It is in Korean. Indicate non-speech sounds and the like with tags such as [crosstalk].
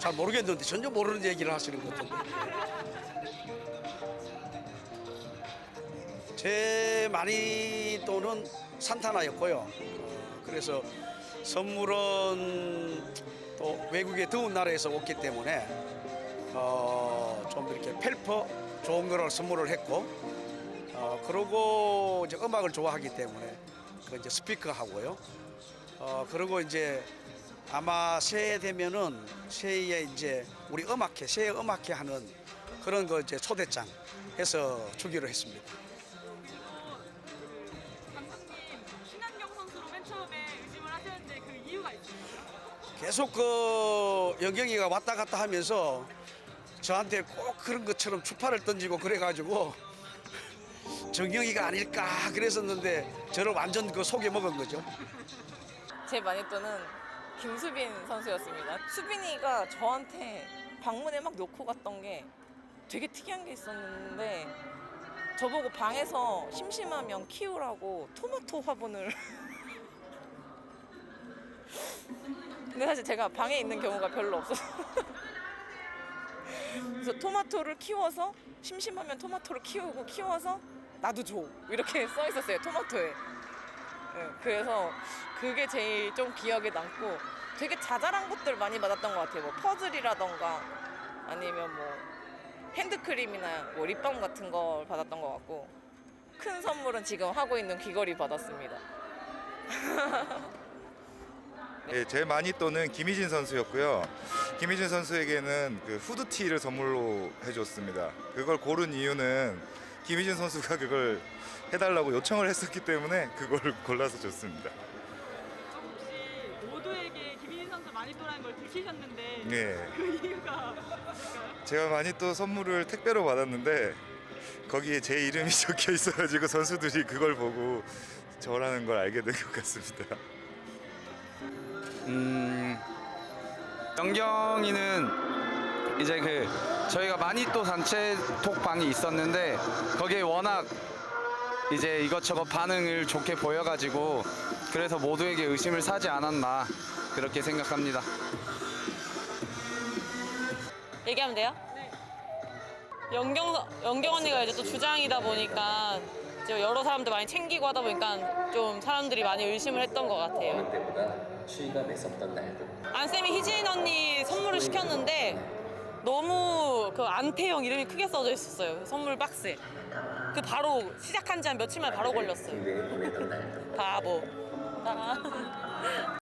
잘 모르겠는데 전혀 모르는 얘기를 하시는 것 같은데. 제 마니또는 산타나였고요. 어, 그래서 선물은 또 외국의 더운 나라에서 왔기 때문에 어, 좀 이렇게 펠퍼 좋은 거를 선물을 했고 어, 그러고 이제 음악을 좋아하기 때문에 그 이제 스피커 하고요. 어, 그리고 이제 아마 새해 되면은 새해에 이제 우리 음악회, 새해 음악회 하는 그런 거 이제 초대장 해서 주기로 했습니다. 감독님 신한경 선수로 맨 처음에 의심을 하셨는데 그 이유가 있을까요? 계속 그 영경이가 왔다 갔다 하면서 저한테 꼭 그런 것처럼 추파를 던지고 그래가지고 [laughs] 정경이가 아닐까 그랬었는데 저를 완전 그 속에 먹은 거죠. 제 마니또는 김수빈 선수였습니다. 수빈이가 저한테 방문에 막 놓고 갔던 게 되게 특이한 게 있었는데 저보고 방에서 심심하면 키우라고 토마토 화분을 [laughs] 근데 사실 제가 방에 있는 경우가 별로 없어서. [laughs] 그래서 토마토를 키워서 심심하면 토마토를 키우고 키워서 나도 줘. 이렇게 써 있었어요 토마토에 네, 그래서 그게 제일 좀 기억에 남고 되게 자잘한 것들 많이 받았던 것 같아요. 뭐 퍼즐이라던가 아니면 뭐 핸드크림이나 뭐 립밤 같은 걸 받았던 것 같고 큰 선물은 지금 하고 있는 귀걸이 받았습니다. [laughs] 예, 제 마니또는 김희진 선수였고요. 김희진 선수에게는 그 후드티를 선물로 해줬습니다. 그걸 고른 이유는 김희진 선수가 그걸 해달라고 요청을 했었기 때문에 그걸 [laughs] 골라서 줬습니다. 혹시 모두에게 김희진 선수 마니또라는 걸 들키셨는데 예. [laughs] 그 이유가? 제가 마니또 선물을 택배로 받았는데 거기에 제 이름이 [laughs] 적혀 있어가지고 선수들이 그걸 보고 저라는 걸 알게 된 것 같습니다. 음, 영경이는 이제 그 저희가 마니또 단체 톡방이 있었는데 거기에 워낙 이제 이것저것 반응을 좋게 보여가지고 그래서 모두에게 의심을 사지 않았나 그렇게 생각합니다. 얘기하면 돼요? 네. 연경 연경 언니가 이제 또 주장이다 보니까 이제 여러 사람들 많이 챙기고 하다 보니까 좀 사람들이 많이 의심을 했던 것 같아요. 때보다 추위가 mes었던 날도 안쌤이 희진 언니 선물을 시켰는데 너무 그 안태영 이름이 크게 써져 있었어요. 선물 박스에. 그 바로 시작한 지 한 며칠 만에 바로 걸렸어요. 보내던 날도 바보. 나